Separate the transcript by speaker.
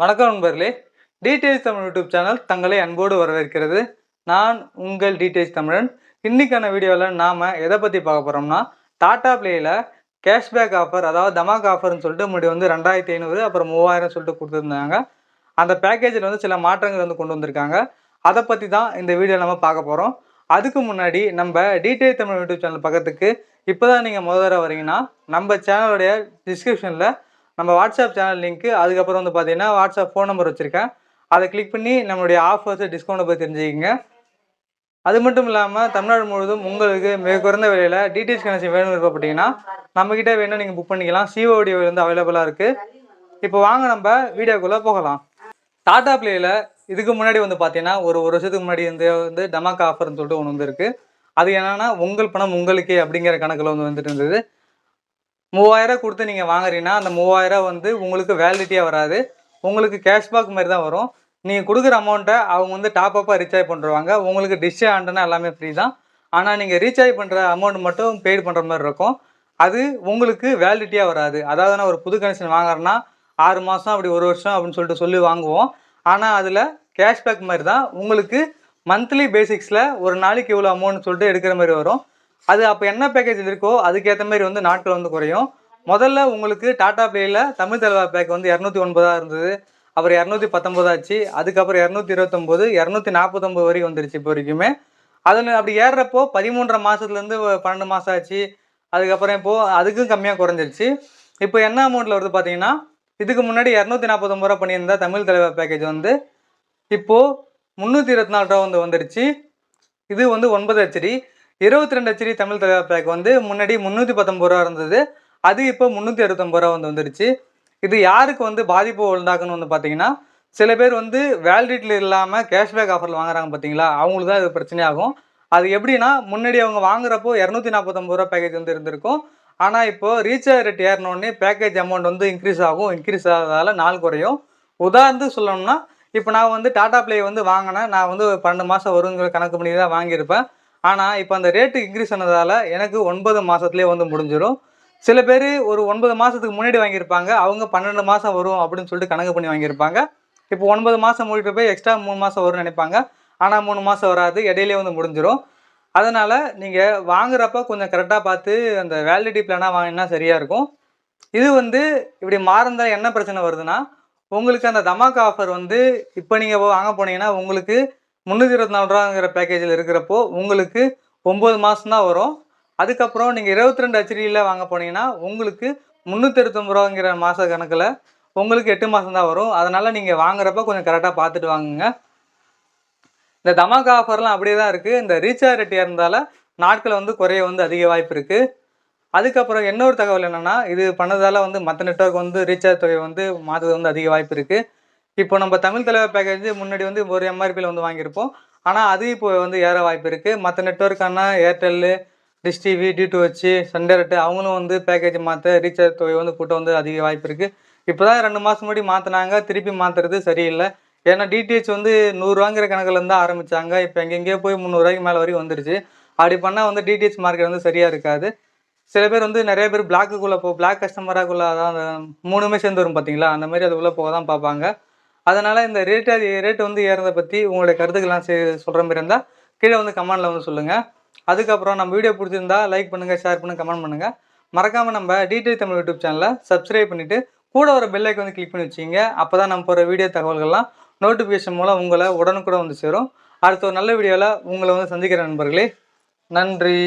Speaker 1: வணக்கம் நண்பர்களே. Details Tamil YouTube channel தங்களை அன்போடு வரவேற்கிறது. நான் உங்கள் டீடைல்ஸ் தமிழன். இன்னைக்கான வீடியோவில் நாம் எதை பற்றி பார்க்க போகிறோம்னா டாடா பிளேயில் கேஷ்பேக் ஆஃபர் அதாவது தமாக் ஆஃபர்னு சொல்லிட்டு முன்னாடி வந்து ரெண்டாயிரத்தி ஐநூறு அப்புறம் மூவாயிரம் சொல்லிட்டு கொடுத்துருந்தாங்க. அந்த பேக்கேஜில் வந்து சில மாற்றங்கள் வந்து கொண்டு வந்திருக்காங்க. அதை பற்றி தான் இந்த வீடியோ நம்ம பார்க்க போகிறோம் அதுக்கு முன்னாடி நம்ம டீடைல் தமிழ் யூடியூப் சேனல் பக்கத்துக்கு இப்போ தான் நீங்கள் முதல் வரீங்கன்னா நம்ம சேனலுடைய டிஸ்கிரிப்ஷனில் நம்ம வாட்ஸ்அப் சேனல் லிங்க்கு அதுக்கப்புறம் வந்து பார்த்தீங்கன்னா வாட்ஸ்அப் ஃபோன் நம்பர் வச்சுருக்கேன். அதை கிளிக் பண்ணி நம்மளுடைய ஆஃபர்ஸ் டிஸ்கவுண்ட்டை பற்றி தெரிஞ்சுக்கிங்க. அது மட்டும் இல்லாமல் தமிழ்நாடு முழுவதும் உங்களுக்கு மிக குறைந்த விலையில் டீடெயில்ஸ் கனெக்ஷன் வேணும் விருப்பப்பட்டீங்கன்னா நம்மக்கிட்ட வேணும் நீங்கள் புக் பண்ணிக்கலாம். சிஓடி வந்து அவைலபிளாக இருக்குது இப்போ வாங்க நம்ம வீடியோக்குள்ளே போகலாம். டாடா பிளேயில் இதுக்கு முன்னாடி வந்து பார்த்தீங்கன்னா ஒரு ஒரு வருஷத்துக்கு முன்னாடி வந்து வந்து டமாக்கா ஆஃபர்னு சொல்லிட்டு ஒன்று வந்துருக்கு அது என்னென்னா உங்கள் பணம் உங்களுக்கே அப்படிங்கிற கணக்கில் வந்து வந்துட்டு இருந்தது. மூவாயிரம் கொடுத்து நீங்கள் வாங்குறீங்கன்னா அந்த மூவாயிரம் வந்து உங்களுக்கு வேலிடிட்டியாக வராது. உங்களுக்கு கேஷ்பேக் மாதிரி தான் வரும். நீங்கள் கொடுக்குற அமௌண்ட்டை அவங்க வந்து டாப் அப்பாக ரீசார்ஜ் பண்ணுறாங்க உங்களுக்கு டிஷ் ஆண்டனா எல்லாமே ஃப்ரீ தான். ஆனால் நீங்கள் ரீசார்ஜ் பண்ணுற அமௌண்ட் மட்டும் பெய்டு பண்ணுற மாதிரி இருக்கும். அது உங்களுக்கு வேலிடிட்டியாக வராது. அதாவது நான் ஒரு புது கனெக்ஷன் வாங்குறேன்னா ஆறு மாதம் அப்படி ஒரு வருஷம் அப்படின்னு சொல்லிட்டு சொல்லி வாங்குவோம். ஆனால் அதில் கேஷ்பேக் மாதிரி தான். உங்களுக்கு மந்த்லி பேசிக்ஸில் ஒரு நாளைக்கு இவ்வளோ அமௌண்ட் சொல்லிட்டு எடுக்கிற மாதிரி வரும். அது அப்போ என்ன பேக்கேஜ் இருக்கோ அதுக்கேற்ற மாதிரி வந்து நாட்கள் வந்து குறையும். முதல்ல உங்களுக்கு டாடா பிளேயில் தமிழ் தலைவா பேக் வந்து இரநூத்தி ஒன்பதாக இருந்தது. அப்புறம் இரநூத்தி பத்தொம்போதாச்சு அதுக்கப்புறம் இரநூத்தி இருபத்தொம்போது இரநூத்தி நாற்பத்தொம்போது வரைக்கும் வந்துருச்சு இப்போ வரைக்குமே. அதில் அப்படி ஏறுறப்போ பதிமூன்றரை மாதத்துலேருந்து பன்னெண்டு மாதம் ஆச்சு. அதுக்கப்புறம் இப்போது அதுக்கும் கம்மியாக குறைஞ்சிருச்சு. இப்போ என்ன அமௌண்ட்டில் வருது பார்த்தீங்கன்னா இதுக்கு முன்னாடி இரநூத்தி நாற்பத்தொம்பது ரூபா பண்ணியிருந்தா தமிழ் தலைவர் பேக்கேஜ் வந்து இப்போது முந்நூற்றி இருபத்தி நாலு ரூபா வந்து வந்துருச்சு. இது வந்து ஒன்பது ஹெச்டி இருபத்தி ரெண்டு ஹெச்டி தமிழ் தலைவர் பேக் வந்து முன்னாடி முந்நூற்றி பத்தொம்பது ரூபா இருந்தது. அது இப்போ முந்நூற்றி அறுபத்தொம்பது ரூபா வந்து வந்துருச்சு. இது யாருக்கு வந்து பாதிப்பு உண்டாக்குன்னு வந்து பார்த்தீங்கன்னா சில பேர் வந்து வேலிடிட்டியில் இல்லாமல் கேஷ்பேக் ஆஃபரில் வாங்குறாங்க பார்த்தீங்களா அவங்களுக்கு தான் இது பிரச்சனையாகும். அது எப்படின்னா முன்னாடி அவங்க வாங்குறப்போ இரநூத்தி நாற்பத்தொம்பது ரூபா பேக்கேஜ் வந்து இருந்திருக்கும். ஆனால் இப்போ ரீசார்ஜ் ரேட் ஏறினோடனே பேக்கேஜ் அமௌண்ட் வந்து இன்க்ரீஸ் ஆகும். இன்க்ரீஸ் ஆகிறதால நாள் குறையும். உதாரணத்துக்கு சொல்லணும்னா இப்போ நான் வந்து டாடா ப்ளே வந்து வாங்கினேன். நான் வந்து பன்னெண்டு மாதம் வருங்கிற கணக்கு பண்ணி தான் வாங்கியிருப்பேன். ஆனால் இப்போ அந்த ரேட்டு இன்க்ரீஸ் ஆனதால் எனக்கு ஒன்பது மாதத்துலேயே வந்து முடிஞ்சிடும் சில பேர் ஒரு ஒன்பது மாதத்துக்கு முன்னாடி வாங்கியிருப்பாங்க அவங்க பன்னெண்டு மாதம் வரும் அப்படின்னு சொல்லிட்டு கணக்கு பண்ணி வாங்கியிருப்பாங்க. இப்போ ஒன்பது மாதம் முடிட்டு போய் எக்ஸ்ட்ரா மூணு மாதம் வரும்னு நினைப்பாங்க. ஆனால் மூணு மாதம் வராது இடையிலே வந்து முடிஞ்சிடும் அதனால் நீங்கள் வாங்குறப்ப கொஞ்சம் கரெக்டாக பார்த்து அந்த வேலிடிட்டி பிளானாக வாங்கினா சரியாக இருக்கும். இது வந்து இப்படி மாறந்தால் என்ன பிரச்சனை வருதுன்னா உங்களுக்கு அந்த தமாக்கா ஆஃபர் வந்து இப்போ நீங்கள் வாங்க போனீங்கன்னா உங்களுக்கு முந்நூற்றி இருபத்தி நாலு ரூபாங்கிற பேக்கேஜில் இருக்கிறப்போ உங்களுக்கு ஒம்பது மாதம் தான் வரும். அதுக்கப்புறம் நீங்கள் இருபத்தி ரெண்டு ஹெச்டியில் வாங்க போனீங்கன்னா உங்களுக்கு முந்நூற்றி இருபத்தொம்பது ரூபாங்கிற மாத கணக்கில் உங்களுக்கு எட்டு மாதம் தான் வரும். அதனால் நீங்கள் வாங்குறப்ப கொஞ்சம் கரெக்டாக பார்த்துட்டு வாங்குங்க. இந்த தமாக்கா ஆஃபர்லாம் அப்படியே தான் இருக்குது இந்த ரீசார்ஜ் ரெட்டியாக இருந்தால நாட்கள் வந்து குறைய வந்து அதிக வாய்ப்பு இருக்குது அதுக்கப்புறம் இன்னொரு தகவல் என்னென்னா இது பண்ணதால் வந்து மற்ற நெட்ஒர்க் வந்து ரீசார்ஜ் தொகை வந்து மாற்றுறது வந்து அதிக வாய்ப்பு இருக்குது இப்போ நம்ம தமிழ் தலைவர் பேக்கேஜ் முன்னாடி வந்து ஒரு எம்ஆர்பியில் வந்து வாங்கியிருப்போம். ஆனால் அது இப்போ வந்து ஏற வாய்ப்பு இருக்குது மற்ற நெட்ஒர்க்கான Airtel dish TV D two வச்சு சண்டேரட்டு அவங்களும் வந்து பேக்கேஜ் மாற்ற ரீசார்ஜ் தொகை வந்து கூட்ட வந்து அதிக வாய்ப்பு இருக்குது இப்போ தான் ரெண்டு மாதம் முன்னாடி மாற்றினாங்க திருப்பி மாற்றுறது சரியில்லை. ஏன்னா டிடிஹெச் வந்து நூறுரூவாங்கிற கணக்கில் இருந்து ஆரம்பித்தாங்க இப்போ எங்கெங்கேயோ போய் முந்நூறுவாய்க்கு மேலே வரைக்கும் வந்துருச்சு. அப்படி பண்ணால் வந்து டிடிஹெச் மார்க்கெட் வந்து சரியாக இருக்காது. சில பேர் வந்து நிறைய பேர் பிளாக்குக்குள்ளே போ பிளாக் கஸ்டமராக்குள்ளே அதான் அந்த மூணுமே சேர்ந்து வரும் பார்த்தீங்களா அந்த மாதிரி அதுக்குள்ளே போக தான் பார்ப்பாங்க. அதனால் இந்த ரேட்டு ரேட்டு வந்து ஏறதை பற்றி உங்களுடைய கருத்துக்கள்லாம் சொல்கிற மாதிரி இருந்தால் கீழே வந்து கமெண்டில் வந்து சொல்லுங்கள் அதுக்கப்புறம் நம்ம வீடியோ பிடிச்சிருந்தா லைக் பண்ணுங்கள் ஷேர் பண்ணுங்கள் கமெண்ட் பண்ணுங்கள் மறக்காமல் நம்ம டிடிஐ தமிழ் யூடியூப் சேனலை சப்ஸ்கிரைப் பண்ணிவிட்டு கூட ஒரு பெல்லைக்கு வந்து கிளிக் பண்ணி வச்சிங்க அப்போ தான் நம்ம போகிற வீடியோ தகவல்கள்லாம் நோட்டிஃபிகேஷன் மூலம் உங்களை உடனுக்குடன் வந்து சேரும். அடுத்த ஒரு நல்ல வீடியோவில் உங்களை வந்து சந்திக்கிற நண்பர்களே நன்றி.